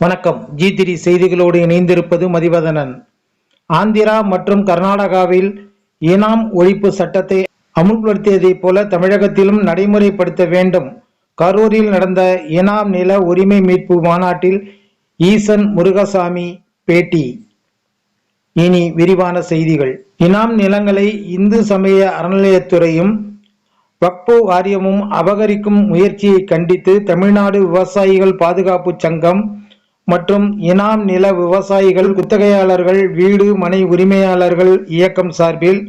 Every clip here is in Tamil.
வணக்கம். ஜி செய்திகளோடு இணைந்திருப்பது மதிவதனன். ஆந்திரா மற்றும் கர்நாடகாவில் இனாம் ஒழிப்பு சட்டத்தை அமுல்படுத்தியதைப் போல தமிழகத்திலும் நடைமுறைப்படுத்த வேண்டும். கரூரில் நடந்த இனாம் நில உரிமை மீட்பு மாநாட்டில் ஈசன் முருகசாமி பேட்டி. இனி விரிவான செய்திகள். இனாம் நிலங்களை இந்து சமய அறநிலையத்துறையும் வக்போ வாரியமும் அபகரிக்கும் முயற்சியை கண்டித்து தமிழ்நாடு விவசாயிகள் பாதுகாப்பு சங்கம் மற்றும் இனாம் நில விவசாயிகள் குத்தகையாளர்கள் வீடு மனை உரிமையாளர்கள் இயக்கம் சார்பில்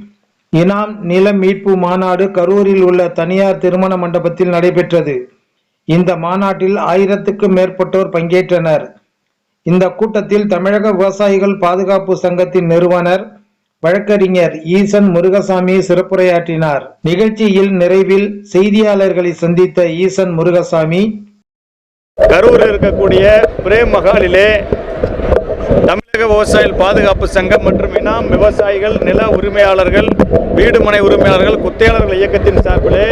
இனாம் நில மீட்பு மாநாடு கரூரில் உள்ள தனியார் திருமண மண்டபத்தில் நடைபெற்றது. இந்த மாநாட்டில் ஆயிரத்துக்கும் மேற்பட்டோர் பங்கேற்றனர். இந்த கூட்டத்தில் தமிழக விவசாயிகள் பாதுகாப்பு சங்கத்தின் நிறுவனர் வழக்கறிஞர் ஈசன் முருகசாமி சிறப்புரையாற்றினார். நிகழ்ச்சியில் நிறைவில் செய்தியாளர்களை சந்தித்த ஈசன் முருகசாமி கரூரில் இருக்கக்கூடிய பிரேம் மகாலிலே தமிழக விவசாயிகள் பாதுகாப்பு சங்கம் மற்றும் இனாம் விவசாயிகள் நில உரிமையாளர்கள் வீடுமனை உரிமையாளர்கள் குத்தையாளர்கள் இயக்கத்தின் சார்பிலே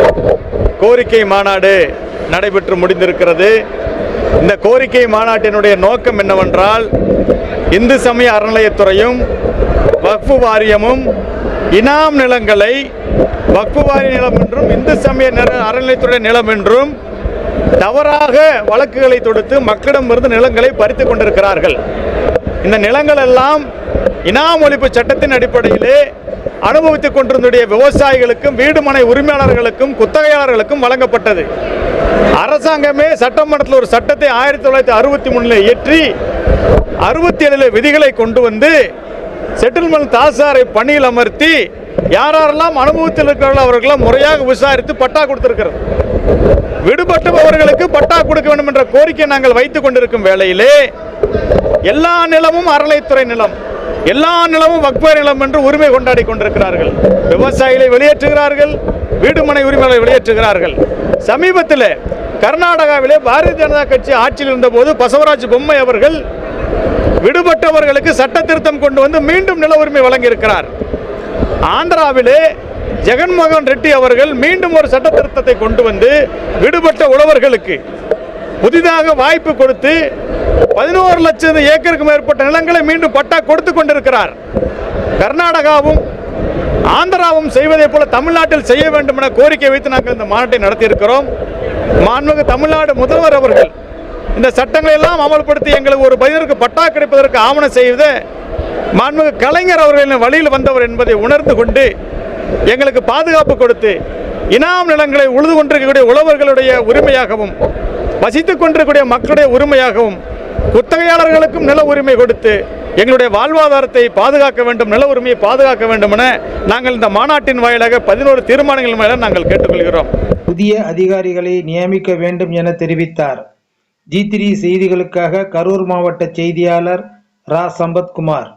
கோரிக்கை மாநாடு நடைபெற்று முடிந்திருக்கிறது. இந்த கோரிக்கை மாநாட்டினுடைய நோக்கம் என்னவென்றால் இந்து சமய அறநிலையத்துறையும் வக்ஃபு வாரியமும் இனாம் நிலங்களை வக்ஃபு வாரிய நிலம் என்றும் இந்து சமய நில- அறநிலையத்துறை நிலம் என்றும் தவறாக வழக்குகளை தொடுத்து மக்களிடமிருந்து நிலங்களை பறித்துக் கொண்டிருக்கிறார்கள். இந்த நிலங்கள் எல்லாம் இனாம் ஒழிப்பு சட்டத்தின் அடிப்படையிலே அனுபவித்துக் கொண்டிருந்த விவசாயிகளுக்கும் வீடுமனை உரிமையாளர்களுக்கும் குத்தகையாளர்களுக்கும் வழங்கப்பட்டது. அரசாங்கமே சட்டமன்றத்தில் ஒரு சட்டத்தை ஆயிரத்தி தொள்ளாயிரத்தி அறுபத்தி மூணில் இயற்றி அறுபத்தி ஏழில் விதிகளை கொண்டு வந்து செட்டில்மெண்ட் தாசாரை பணியில் அமர்த்தி யாரெல்லாம் அனுபவத்தில் இருக்கிறார்களோ அவர்களெல்லாம் முறையாக விசாரித்து பட்டா கொடுத்திருக்கிறது. விடுபட்டுபவர்களுக்கு பட்டா கொடுக்க வேண்டும் என்ற கோரிக்கை நாங்கள் வைத்துக் கொண்டிருக்கும் வேளையிலே எல்லா நிலமும் அறநிலைத்துறை நிலம் எல்லா நிலமும் வக்பர் நிலம் என்று உரிமை கொண்டாடி கொண்டிருக்கிறார்கள். விவசாயிகளை வெளியேற்றுகிறார்கள் வீடுமனை உரிமைகளை வெளியேற்றுகிறார்கள். சமீபத்தில் கர்நாடகாவிலே பாரதிய ஜனதா கட்சி ஆட்சியில் இருந்தபோது பசவராஜ் பொம்மை அவர்கள் விடுபட்டவர்களுக்கு சட்ட திருத்தம் கொண்டு வந்து மீண்டும் நில உரிமை வழங்கியிருக்கிறார். ஆந்திராவிலே ஜெகன்மோகன் ரெட்டி அவர்கள் மீண்டும் ஒரு சட்ட திருத்தத்தை கொண்டு வந்து விடுபட்ட உழவர்களுக்கு புதிதாக வாய்ப்பு கொடுத்து பதினோரு லட்சம் ஏக்கருக்கு மேற்பட்ட நிலங்களை மீண்டும் பட்டா கொடுத்து கொண்டிருக்கிறார். கர்நாடகாவும் ஆந்திராவும் செய்வதைப் போல தமிழ்நாட்டில் செய்ய வேண்டும் என கோரிக்கை வைத்து நாங்கள் இந்த மாநாட்டை நடத்தியிருக்கிறோம். மாண்புமிகு தமிழ்நாடு முதல்வர் அவர்கள் இந்த சட்டங்களை எல்லாம் அமல்படுத்தி எங்களுக்கு ஒரு பதினருக்கு பட்டா கிடைப்பதற்கு ஆவணம் செய்வது மாண்புமிகு கலைஞர் அவர்களின் வழியில் வந்தவர் என்பதை உணர்ந்து கொண்டு எங்களுக்கு பாதுகாப்பு கொடுத்து இனாம் நிலங்களை உழுது கொண்டிருக்கக்கூடிய உழவர்களுடைய உரிமையாகவும் வசித்துக் கொண்டிருக்கக்கூடிய மக்களுடைய உரிமையாகவும் குத்தகையாளர்களுக்கும் நில உரிமை கொடுத்து எங்களுடைய வாழ்வாதாரத்தை பாதுகாக்க வேண்டும் நில உரிமையை பாதுகாக்க வேண்டும் என நாங்கள் இந்த மாநாட்டின் வாயிலாக பதினோரு தீர்மானங்கள் மேல நாங்கள் கேட்டுக்கொள்கிறோம். புதிய அதிகாரிகளை நியமிக்க வேண்டும் என தெரிவித்தார். ஜி த்ரீ செய்திகளுக்காக கரூர் மாவட்ட செய்தியாளர் ரா. சம்பத்குமார்.